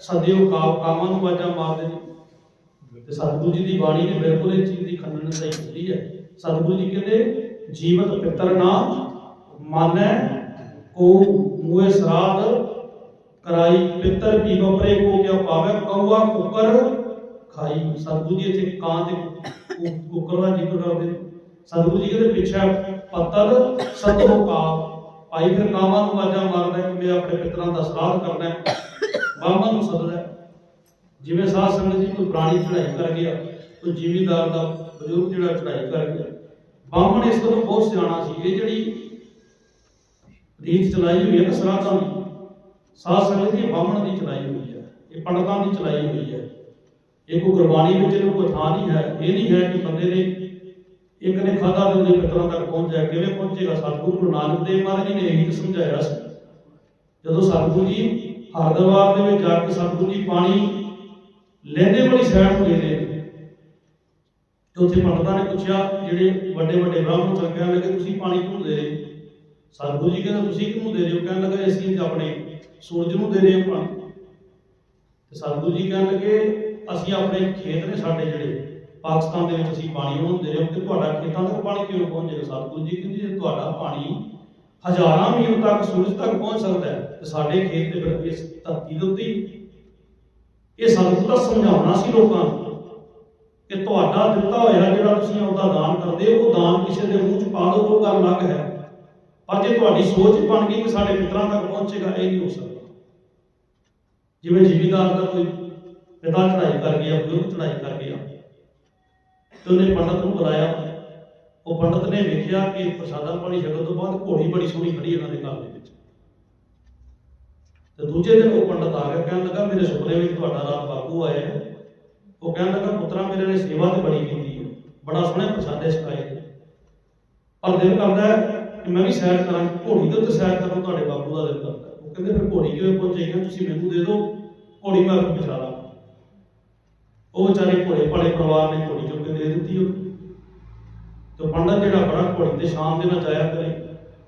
ਸਦਿਓ ਕਾਬ ਕਾਮਾਂ ਨੂੰ ਵਾਜਾ ਮਾਰਦੇ ਨੇ। ਤੇ ਸਤਿਗੁਰੂ ਜੀ ਦੀ ਬਾਣੀ ਨੇ ਬਿਲਕੁਲ ਇਹ ਚੀਜ਼ ਦੀ ਖੰਡਨ ਸਹੀ ਕੀਤੀ ਹੈ। ਸਤਿਗੁਰੂ ਜੀ ਕਹਿੰਦੇ, ਜੀਵਤ ਪਿੱਤਰ ਨਾ ਮਾਨੈ, ਕੋ ਮੂਏ ਸਰਾਧ ਕਰਾਈ, ਪਿੱਤਰ ਕੀ ਬਪਰੇ ਕੋ ਕਿਆ ਪਾਵੇ? ਕਉਆ ਕੁੱਕਰ ਖਾਈ। ਸਤਿਗੁਰੂ ਜੀ ਇੱਥੇ ਕਾਂ ਤੇ ਕੁ- ਦਾ ਜ਼ਿਕਰ ਕਰਦੇ। ਸਤਿਗੁਰੂ ਜੀ ਕਹਿੰਦੇ, ਪਿੱਛੇ ਪੱਤਲ ਸਤੋ ਕਾ। ਭਾਈ ਫਿਰ ਕਾਵਾਂ ਨੂੰ ਆਵਾਜ਼ਾਂ ਮਾਰਦਾ ਕਿ ਮੈਂ ਆਪਣੇ ਪਿੱਤਰਾਂ ਦਾ ਸਰਾਧ ਕਰਨਾ ਹੈ। ਨੂੰ ਸੱਦਦਾ ਜਿਵੇਂ ਸਾਧ ਸੰਗਤ ਜੀ ਕੋਈ ਪ੍ਰਾਣੀ ਚੜਾਈ ਕਰ ਗਿਆ, ਕੋਈ ਜ਼ਿਮੀਦਾਰ ਦਾ ਬਜ਼ੁਰਗ ਜਿਹੜਾ ਚੜਾਈ ਕਰ ਗਿਆ। ਬਾਹਮਣ ਇਸ ਤੋਂ ਬਹੁਤ ਸਿਆਣਾ ਸੀ। ਇਹ ਜਿਹੜੀ ਰੀਤ ਚਲਾਈ ਹੋਈ ਹੈ ਸਰਾਧਾਂ ਦੀ ਸਾਧ ਸੰਗਤ ਦੀ ਬਾਹਮਣ ਦੀ ਚਲਾਈ ਹੋਈ ਹੈ, ਇਹ ਪੰਡਤਾਂ ਦੀ ਚਲਾਈ ਹੋਈ ਹੈ। ਇਹ ਕੋਈ ਗੁਰਬਾਣੀ ਵਿੱਚ ਇਹਨੂੰ ਕੋਈ ਥਾਂ ਨਹੀਂ ਹੈ, ਇਹ ਨਹੀਂ ਹੈ ਕਿ ਬੰਦੇ ਨੇ ਇੱਕ ਨੇ ਖਾਦਾ ਤੇ ਉਹਦੇ ਪਿਤਰਾਂ ਤੱਕ ਪਹੁੰਚਿਆ ਕਿਵੇਂ ਪਹੁੰਚੇਗਾ? ਸਤਿਗੁਰੂ ਗੁਰੂ ਨਾਨਕ ਦੇਵ ਮਹਾਰਾਜ ਜੀ ਨੇ ਇਹੀ ਸਮਝਾਇਆ ਸੀ। ਜਦੋਂ ਸਤਿਗੁਰੂ ਜੀ ਹਰਦੁਆਰ ਦੇ ਵਿੱਚ ਜਾ ਕੇ ਸਤਿਗੁਰੂ ਜੀ ਪਾਣੀ ਲੈਂਦੇ ਵਾਲੀ ਸਾਈਡ ਨੂੰ ਦੇ ਦੇ ਤੇ ਉੱਥੇ ਪੰਡਤਾਂ ਨੇ ਪੁੱਛਿਆ, ਜਿਹੜੇ ਵੱਡੇ ਵੱਡੇ ਬ੍ਰਾਹਮਣ ਸਨ ਕਹਿਣ ਲੱਗੇ, ਤੁਸੀਂ ਪਾਣੀ ਕਿਉਂ ਦੇ ਰਹੇ? ਸਤਿਗੁਰੂ ਜੀ ਕਹਿੰਦੇ, ਤੁਸੀਂ ਕਿਉਂ ਦੇ ਰਹੇ ਹੋ? ਕਹਿਣ ਲੱਗੇ, ਅਸੀਂ ਆਪਣੇ ਸੂਰਜ ਨੂੰ ਦੇ ਰਹੇ ਹਾਂ ਤੇ ਸਤਿਗੁਰੂ ਜੀ ਕਹਿਣ ਅਸੀਂ ਆਪਣੇ ਖੇਤ ਨੇ ਸਾਡੇ ਜਿਹੜੇ, ਪਾਕਿਸਤਾਨ ਦੇ ਵਿੱਚ ਅਸੀਂ ਪਾਣੀ ਉਹਨਾਂ ਦੇ ਰਹੇ ਹਾਂ ਕਿ ਤੁਹਾਡਾ ਖੇਤਾਂ ਤੱਕ ਪਾਣੀ ਕਿਵੇਂ ਪਹੁੰਚੇਗਾ? ਸਤਿਗੁਰੂ ਜੀ ਕਹਿੰਦੇ, ਜੇ ਤੁਹਾਡਾ ਪਾਣੀ ਹਜ਼ਾਰਾਂ ਮੀਲ ਤੱਕ ਸੂਰਜ ਤੱਕ ਪਹੁੰਚ ਸਕਦਾ ਹੈ, ਤੇ ਸਾਡੇ ਖੇਤ ਤੇ ਫਿਰ ਇਸ ਧਰਤੀ ਦੇ ਉੱਤੇ ਇਹ ਸਤਿਗੁਰੂ ਦਾ ਸਮਝਾਉਣਾ ਸੀ ਲੋਕਾਂ ਨੂੰ ਕਿ ਤੁਹਾਡਾ ਦਿੱਤਾ ਹੋਇਆ ਜਿਹੜਾ ਤੁਸੀਂ ਉਹਦਾ ਦਾਨ ਕਰਦੇ ਹੋ, ਉਹ ਦਾਨ ਕਿਸੇ ਦੇ ਮੂੰਹ 'ਚ ਪਾ ਦਿਓ, ਉਹ ਗੱਲ ਅਲੱਗ ਹੈ। ਪਰ ਜੇ ਤੁਹਾਡੀ ਸੋਚ ਬਣ ਗਈ ਕਿ ਸਾਡੇ ਪਿਤਰਾਂ ਤੱਕ ਪਹੁੰਚੇਗਾ, ਇਹ ਨਹੀਂ ਹੋ ਸਕਦਾ। ਜਿਵੇਂ ਜ਼ਿਮੀਦਾਰ ਦਾ ਕੋਈ ਪਿਤਾ ਚੜਾਈ ਕਰ ਗਿਆ, ਬਜ਼ੁਰਗ ਚੜਾਈ ਕਰ ਗਿਆ, ਤੇ ਉਹਨੇ ਪੰਡਤ ਨੂੰ ਬੁਲਾਇਆ। ਉਹ ਪੰਡਤ ਨੇ ਵੇਖਿਆ ਕਿ ਪ੍ਰਸਾਦਾ ਪਾਣੀ ਛਕਣ ਤੋਂ ਬਾਅਦ ਘੋੜੀ ਬੜੀ ਸੋਹਣੀ ਖੜੀ ਇਹਨਾਂ ਦੇ ਘਰ ਦੇ ਵਿੱਚ। ਤੇ ਦੂਜੇ ਦਿਨ ਉਹ ਪੰਡਤ ਆ ਗਿਆ, ਕਹਿਣ ਲੱਗਾ, ਮੇਰੇ ਸੁਪਨੇ ਵਿੱਚ ਤੁਹਾਡਾ ਰਾਤ ਬਾਪੂ ਆਇਆ ਉਹ ਕਹਿਣ ਲੱਗਾ, ਪੁੱਤਰਾ, ਮੇਰੇ ਨੇ ਸੇਵਾ ਤੇ ਬੜੀ ਕੀਤੀ ਹੈ। ਬੜਾ ਸੋਹਣੇ ਪ੍ਰਸਾਦੇ ਛਕਾਏ ਪਰ ਦਿਲ ਕਰਦਾ ਹੈ ਮੈਂ ਵੀ ਸੈਰ ਕਰਾਂ, ਘੋੜੀ ਦੇ ਉੱਤੇ ਸੈਰ ਕਰਾਂ, ਤੁਹਾਡੇ ਬਾਪੂ ਦਾ ਦਿਲ ਕਰਦਾ। ਉਹ ਕਹਿੰਦੇ, ਫਿਰ ਘੋੜੀ ਕਿਵੇਂ ਪਹੁੰਚੇਗੀ ਤੁਸੀਂ ਮੈਨੂੰ ਦੇ ਦਿਓ, ਘੋੜੀ ਮੈਂ ਆਪੇ ਪਹੁੰਚਾ ਦਾਂ ਉਹ ਵਿਚਾਰੇ ਘੋੜੇ ਪਾਲੇ ਪਰਿਵਾਰ ਨੇ ਘੋੜੀ ਚੁੱਕ ਕੇ ਦੇ ਦਿੱਤੀ ਉਹ ਤੇ ਪੰਡਤ ਜਿਹੜਾ ਬੜਾ ਘੋੜੀ ਦੇ ਸ਼ਾਮ ਦੇ ਨਾਲ ਜਾਇਆ ਕਰੇ,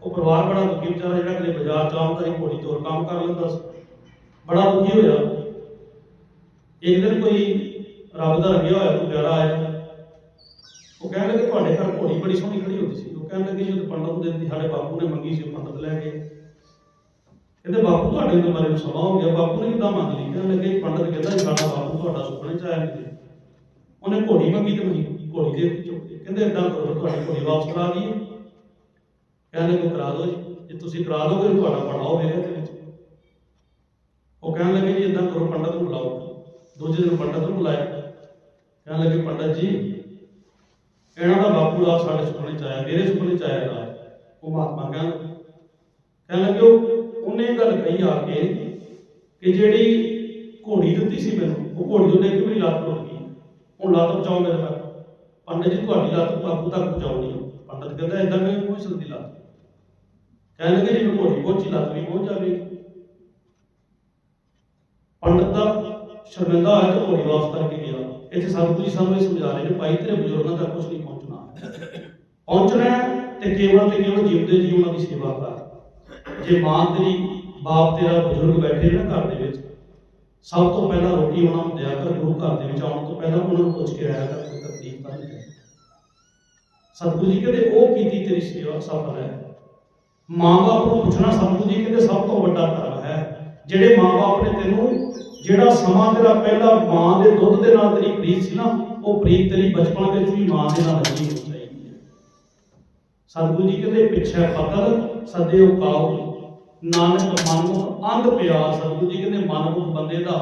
ਉਹ ਪਰਿਵਾਰ ਬੜਾ ਦੁਖੀ ਵਿਚਾਰਾ ਜਿਹੜਾ ਕਦੇ ਬਾਜ਼ਾਰ ਚ ਆਉਂਦਾ ਸੀ ਘੋੜੀ ਤੋਂ ਕੰਮ ਕਰ ਲੈਂਦਾ ਸੀ। ਬੜਾ ਦੁਖੀ ਹੋਇਆ। ਇੱਕ ਦਿਨ ਕੋਈ ਰੱਬ ਦਾ ਰੰਗਿਆ ਹੋਇਆ ਕੋਈ ਪਿਆਰਾ ਆਇਆ। ਉਹ ਕਹਿਣ ਲੱਗੇ, ਤੁਹਾਡੇ ਘਰ ਘੋੜੀ ਬੜੀ ਸੋਹਣੀ ਖੜੀ ਹੁੰਦੀ ਸੀ। ਕਹਿਣ ਲੱਗੇ ਜਦੋਂ ਪੰਡਤ ਨੂੰ ਦਿੱਤੀ ਸਾਡੇ ਬਾਪੂ ਨੇ ਮੰਗੀ ਸੀ, ਪੰਡਤ ਲੈ ਗਏ ਕਹਿੰਦੇ, ਬਾਪੂ ਤੁਹਾਡੇ ਤੋਂ ਬਾਰੇ ਸਮਾਂ ਹੋ ਗਿਆ, ਬਾਪੂ ਨੇ ਕਿਦਾਂ ਮੰਗ ਲਈ? ਕਹਿਣ ਲੱਗੇ, ਪੰਡਤ ਕਹਿੰਦਾ ਜੀ, ਸਾਡਾ ਬਾਪੂ ਤੁਹਾਡਾ ਸੁਪਨੇ ਚ ਆਇਆ ਨਹੀਂ ਉਹਨੇ ਘੋੜੀ ਮੰਗੀ ਤੇ ਮੈਂ ਘੋੜੀ ਦੇ ਕਹਿੰਦੇ, ਏਦਾਂ ਕਰੋ ਤੁਹਾਡੀ ਘੋੜੀ ਵਾਪਸ ਕਰਾ ਦਈਏ। ਕਹਿੰਦੇ ਕੋ ਕਰਾ ਦਿਓ ਜੀ। ਜੇ ਤੁਸੀਂ ਕਰਾ ਦੋਗੇ ਤੁਹਾਡਾ ਬੜਾ ਹੋਵੇਗਾ ਇਹਦੇ ਵਿੱਚ। ਉਹ ਕਹਿਣ ਲੱਗੇ ਜੀ, ਏਦਾਂ ਕਰੋ, ਪੰਡਤ ਨੂੰ ਬੁਲਾਓ। ਦੂਜੇ ਦਿਨ ਪੰਡਤ ਨੂੰ ਬੁਲਾਇਆ। ਕਹਿਣ ਲੱਗੇ, ਪੰਡਤ ਜੀ ਇਹਨਾਂ ਦਾ ਬਾਪੂ ਰਾਤ ਸਾਡੇ ਸੁਪਨੇ ਚ ਆਇਆ, ਮੇਰੇ ਸੁਪਨੇ ਚ ਆਇਆ ਰਾਤ ਉਹ ਮਹਾਤਮਾ ਕਹਿਣ ਕਹਿਣ ਲੱਗੇ ਉਹਨੇ ਇਹ ਗੱਲ ਕਹੀ ਆ ਕੇ ਕਿ ਜਿਹੜੀ ਘੋੜੀ ਦਿੱਤੀ ਸੀ ਮੈਨੂੰ, ਉਹ ਘੋੜੀ ਉਹਨੇ ਇੱਕ ਵੀ ਲੱਤ ਟੁੱਟ ਗਈ। ਹੁਣ ਲੱਤ ਬਚਾਓ ਮੇਰੇ ਤੱਕ। ਪੰਡਤ ਜੀ, ਤੁਹਾਡੀ ਲੱਤ ਬਾਪੂ ਤੱਕ ਪਹੁੰਚਾਉਣੀ ਹੈ ਪੰਡਤ ਕਹਿੰਦਾ ਇਦਾਂ ਕਿਵੇਂ ਪਹੁੰਚ ਸਕਦੀ ਲੱਤ? ਕਹਿਣ ਲੱਗੇ ਜੇ ਮੈਂ ਘੋੜੀ ਪਹੁੰਚੀ, ਲੱਤ ਵੀ ਪਹੁੰਚ ਜਾਵੇਗੀ। ਪੰਡਤ ਦਾ ਸ਼ਰਮਿੰਦਾ ਹੋਇਆ ਤੇ ਘੋੜੀ ਵਾਪਸ ਕਰਕੇ ਗਿਆ। ਇੱਥੇ ਸਤਿਗੁਰੂ ਜੀ ਸਾਨੂੰ ਇਹ ਸਮਝਾ ਰਹੇ ਨੇ ਭਾਈ ਤੇਰੇ ਬਜ਼ੁਰਗਾਂ ਦਾ ਕੁਝ ਨਹੀਂ ਪਹੁੰਚਣਾ। ਪਹੁੰਚਣਾ ਤੇ ਕੇਵਲ ਤੇ ਕੇਵਲ ਜਿਉਂਦੇ ਜੀ ਉਹਨਾਂ ਦੀ ਸੇਵਾ ਕਰ। ਜੇ ਮਾਂ ਤੇਰੀ, ਬਾਪ ਤੇਰਾ ਬਜ਼ੁਰਗ ਬੈਠੇ ਨਾ ਘਰ ਦੇ ਵਿੱਚ, ਸਭ ਤੋਂ ਪਹਿਲਾਂ ਰੋਟੀ ਉਹਨਾਂ ਨੂੰ ਦਿਆ ਕਰ, ਗੁਰੂ ਘਰ ਦੇ ਵਿੱਚ ਆਉਣ ਤੋਂ ਪਹਿਲਾਂ ਉਹਨਾਂ ਨੂੰ ਪੁੱਛ ਕੇ ਆਇਆ ਕਰ, ਕੋਈ ਤਕਲੀਫ ਤਾਂ ਨਹੀਂ ਹੈ। ਸਤਿਗੁਰੂ ਜੀ ਕਹਿੰਦੇ, ਉਹ ਕੀਤੀ ਤੇਰੀ ਸੇਵਾ ਸਫਲ ਹੈ। ਮਾਂ-ਬਾਪ ਨੂੰ ਪੁੱਛਣਾ ਸਤਿਗੁਰੂ ਜੀ ਕਹਿੰਦੇ, ਸਭ ਤੋਂ ਵੱਡਾ ਧਰਮ ਹੈ। ਜਿਹੜੇ ਮਾਂ-ਬਾਪ ਨੇ ਤੈਨੂੰ ਜਿਹੜਾ ਸਮਾਂ ਤੇਰਾ ਪਹਿਲਾ ਮਾਂ ਦੇ ਦੁੱਧ ਦੇ ਨਾਲ ਤੇਰੀ ਪ੍ਰੀਤ ਸੀ ਨਾ, ਉਹ ਪ੍ਰੀਤ ਤੇਰੀ ਬਚਪਨ ਵਿੱਚ ਵੀ ਮਾਂ ਦੇ ਨਾਲ ਲੱਗੀ ਹੋਣੀ ਚਾਹੀਦੀ ਹੈ। ਸਤਿਗੁਰੂ ਜੀ ਕਹਿੰਦੇ, ਪਿੱਛੇ ਫਤਲ ਸਦੇ ਉਕਾਉ, ਨਾਨਕ ਮਨਮੁਖ, ਅੰਧ ਪਿਆ ਸਤਿਗੁਰੂ ਜੀ ਕਹਿੰਦੇ, ਮਨਮੁਖ ਬੰਦੇ ਦਾ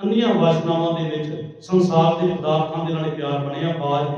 ਅੰਨੀਆਂ ਵਾਸ਼ਨਾਵਾਂ ਦੇ ਵਿੱਚ ਸੰਸਾਰ ਦੇ ਪਦਾਰਥਾਂ ਦੇ ਨਾਲ ਪਿਆਰ ਬਣਿਆ, ਬਾਜ